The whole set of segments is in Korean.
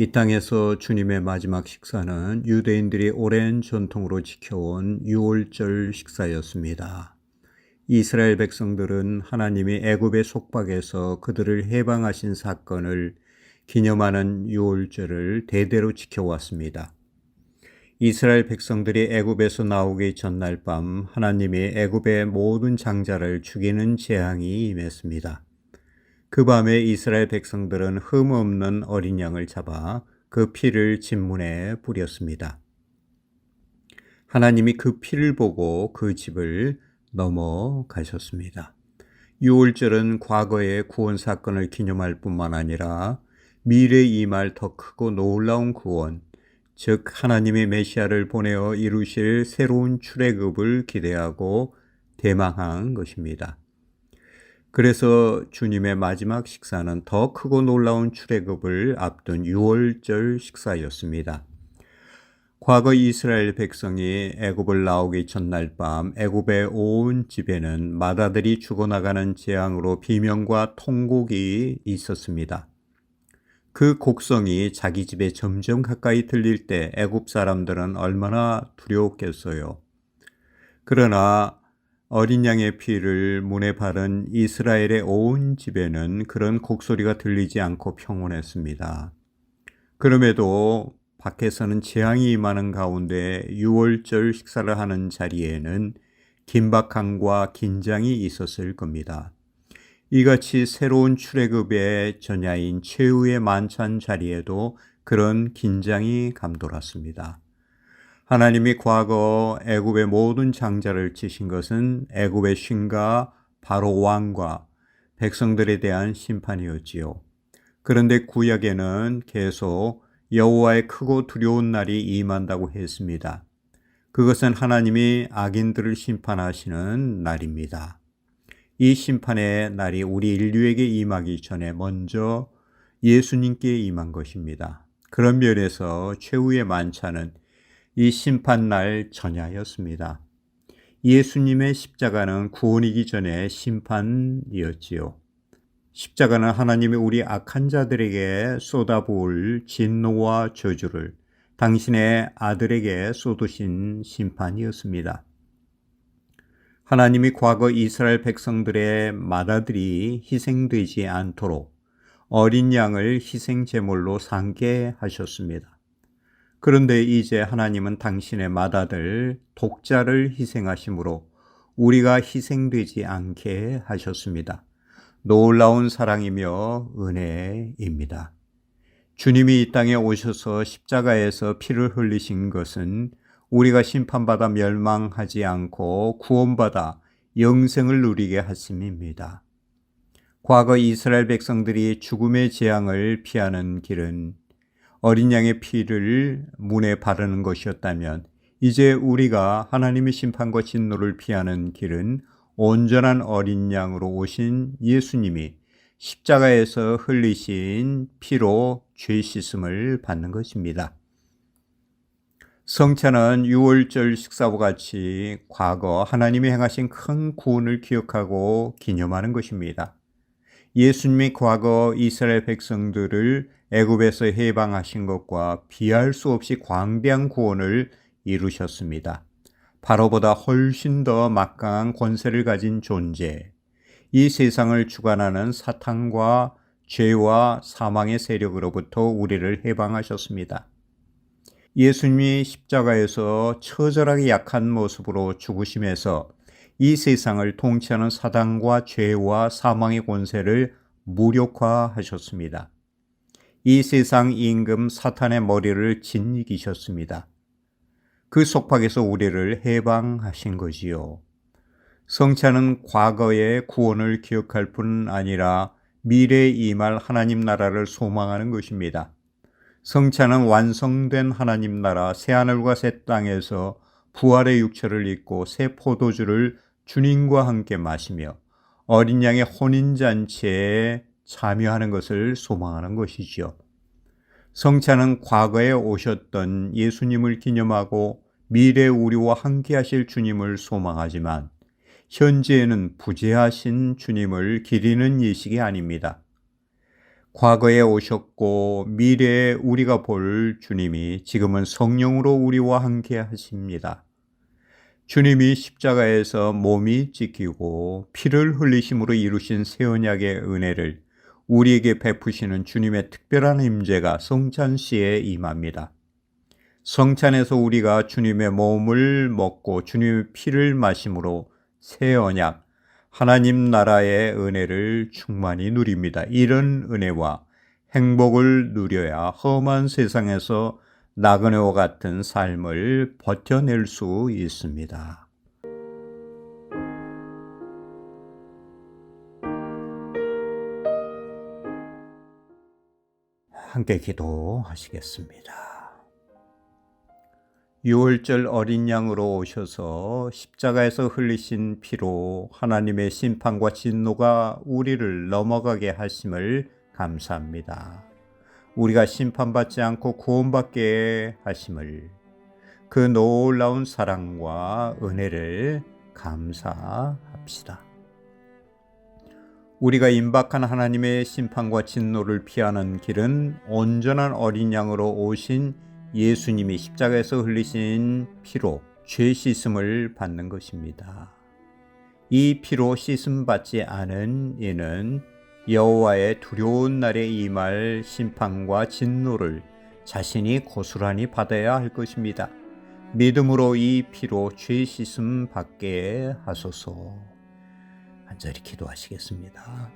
이 땅에서 주님의 마지막 식사는 유대인들이 오랜 전통으로 지켜온 유월절 식사였습니다. 이스라엘 백성들은 하나님이 애굽의 속박에서 그들을 해방하신 사건을 기념하는 유월절을 대대로 지켜왔습니다. 이스라엘 백성들이 애굽에서 나오기 전날 밤 하나님이 애굽의 모든 장자를 죽이는 재앙이 임했습니다. 그 밤에 이스라엘 백성들은 흠 없는 어린 양을 잡아 그 피를 진문에 뿌렸습니다. 하나님이 그 피를 보고 그 집을 넘어가셨습니다. 유월절은 과거의 구원 사건을 기념할 뿐만 아니라 미래 임할 더 크고 놀라운 구원, 즉 하나님의 메시아를 보내어 이루실 새로운 출애굽을 기대하고 대망한 것입니다. 그래서 주님의 마지막 식사는 더 크고 놀라운 출애굽을 앞둔 6월절 식사였습니다. 과거 이스라엘 백성이 애굽을 나오기 전날 밤 애굽의 온 집에는 마다들이 죽어나가는 재앙으로 비명과 통곡이 있었습니다. 그 곡성이 자기 집에 점점 가까이 들릴 때 애굽 사람들은 얼마나 두려웠겠어요. 그러나 어린 양의 피를 문에 바른 이스라엘의 온 집에는 그런 곡소리가 들리지 않고 평온했습니다. 그럼에도 밖에서는 재앙이 임하는 가운데 6월절 식사를 하는 자리에는 긴박함과 긴장이 있었을 겁니다. 이같이 새로운 출애굽의 전야인 최후의 만찬 자리에도 그런 긴장이 감돌았습니다. 하나님이 과거 애굽의 모든 장자를 치신 것은 애굽의 신과 바로 왕과 백성들에 대한 심판이었지요. 그런데 구약에는 계속 여호와의 크고 두려운 날이 임한다고 했습니다. 그것은 하나님이 악인들을 심판하시는 날입니다. 이 심판의 날이 우리 인류에게 임하기 전에 먼저 예수님께 임한 것입니다. 그런 면에서 최후의 만찬은 이 심판날 전야였습니다. 예수님의 십자가는 구원이기 전에 심판이었지요. 십자가는 하나님이 우리 악한 자들에게 쏟아부을 진노와 저주를 당신의 아들에게 쏟으신 심판이었습니다. 하나님이 과거 이스라엘 백성들의 맏아들이 희생되지 않도록 어린 양을 희생 제물로 상게 하셨습니다. 그런데 이제 하나님은 당신의 맏아들 독자를 희생하심으로 우리가 희생되지 않게 하셨습니다. 놀라운 사랑이며 은혜입니다. 주님이 이 땅에 오셔서 십자가에서 피를 흘리신 것은 우리가 심판받아 멸망하지 않고 구원받아 영생을 누리게 하심입니다. 과거 이스라엘 백성들이 죽음의 재앙을 피하는 길은 어린 양의 피를 문에 바르는 것이었다면 이제 우리가 하나님의 심판과 진노를 피하는 길은 온전한 어린 양으로 오신 예수님이 십자가에서 흘리신 피로 죄 씻음을 받는 것입니다. 성찬은 6월절 식사와 같이 과거 하나님이 행하신 큰 구원을 기억하고 기념하는 것입니다. 예수님이 과거 이스라엘 백성들을 애굽에서 해방하신 것과 비할 수 없이 광대한 구원을 이루셨습니다. 바로보다 훨씬 더 막강한 권세를 가진 존재, 이 세상을 주관하는 사탄과 죄와 사망의 세력으로부터 우리를 해방하셨습니다. 예수님이 십자가에서 처절하게 약한 모습으로 죽으심에서 이 세상을 통치하는 사단과 죄와 사망의 권세를 무력화하셨습니다. 이 세상 임금 사탄의 머리를 짓이기셨습니다. 그 속박에서 우리를 해방하신 거지요. 성찬은 과거의 구원을 기억할 뿐 아니라 미래에 임할 하나님 나라를 소망하는 것입니다. 성찬은 완성된 하나님 나라 새하늘과 새 땅에서 부활의 육체를 입고 새 포도주를 주님과 함께 마시며 어린 양의 혼인잔치에 참여하는 것을 소망하는 것이지요. 성찬은 과거에 오셨던 예수님을 기념하고 미래 우리와 함께 하실 주님을 소망하지만 현재에는 부재하신 주님을 기리는 예식이 아닙니다. 과거에 오셨고 미래에 우리가 볼 주님이 지금은 성령으로 우리와 함께 하십니다. 주님이 십자가에서 몸이 찢기고 피를 흘리심으로 이루신 새 언약의 은혜를 우리에게 베푸시는 주님의 특별한 임재가 성찬 시에 임합니다. 성찬에서 우리가 주님의 몸을 먹고 주님의 피를 마심으로 새 언약, 하나님 나라의 은혜를 충만히 누립니다. 이런 은혜와 행복을 누려야 험한 세상에서 나그네와 같은 삶을 버텨낼 수 있습니다. 함께 기도하시겠습니다. 6월절 어린 양으로 오셔서 십자가에서 흘리신 피로 하나님의 심판과 진노가 우리를 넘어가게 하심을 감사합니다. 우리가 심판받지 않고 구원받게 하심을 그 놀라운 사랑과 은혜를 감사합시다. 우리가 임박한 하나님의 심판과 진노를 피하는 길은 온전한 어린 양으로 오신 예수님이 십자가에서 흘리신 피로 죄 씻음을 받는 것입니다. 이 피로 씻음 받지 않은 이는 여호와의 두려운 날에 임할 심판과 진노를 자신이 고스란히 받아야 할 것입니다. 믿음으로 이 피로 죄 씻음 받게 하소서. 간절히 기도하시겠습니다.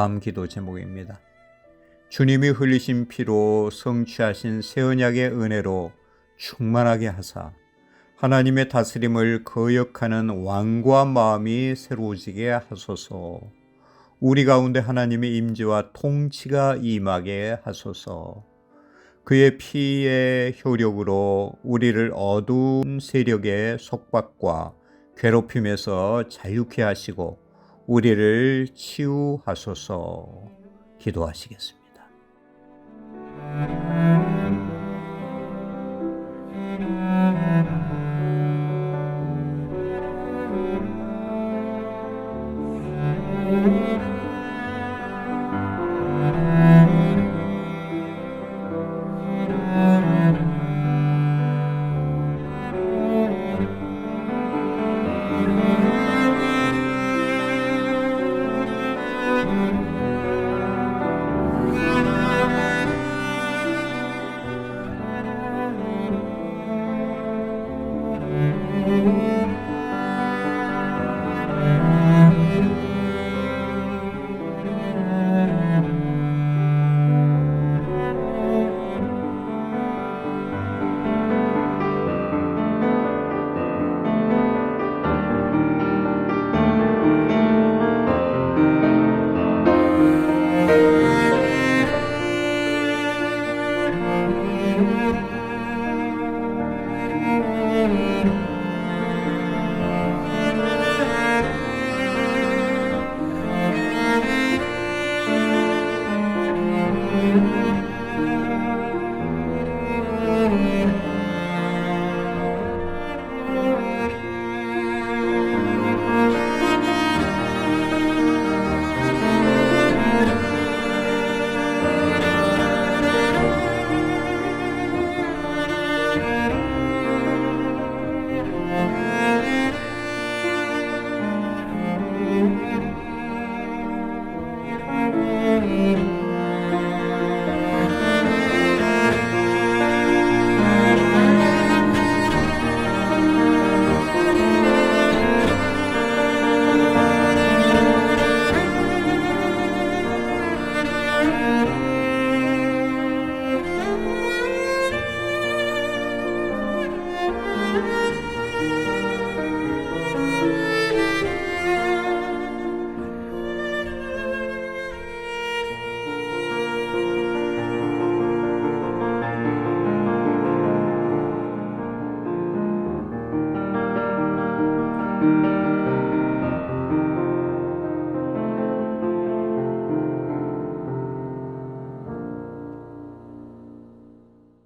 다음 기도 제목입니다. 주님이 흘리신 피로 성취하신 새 언약의 은혜로 충만하게 하사 하나님의 다스림을 거역하는 왕과 마음이 새로워지게 하소서. 우리 가운데 하나님의 임재와 통치가 임하게 하소서. 그의 피의 효력으로 우리를 어두운 세력의 속박과 괴롭힘에서 자유케 하시고 우리를 치유하소서 기도하시겠습니다.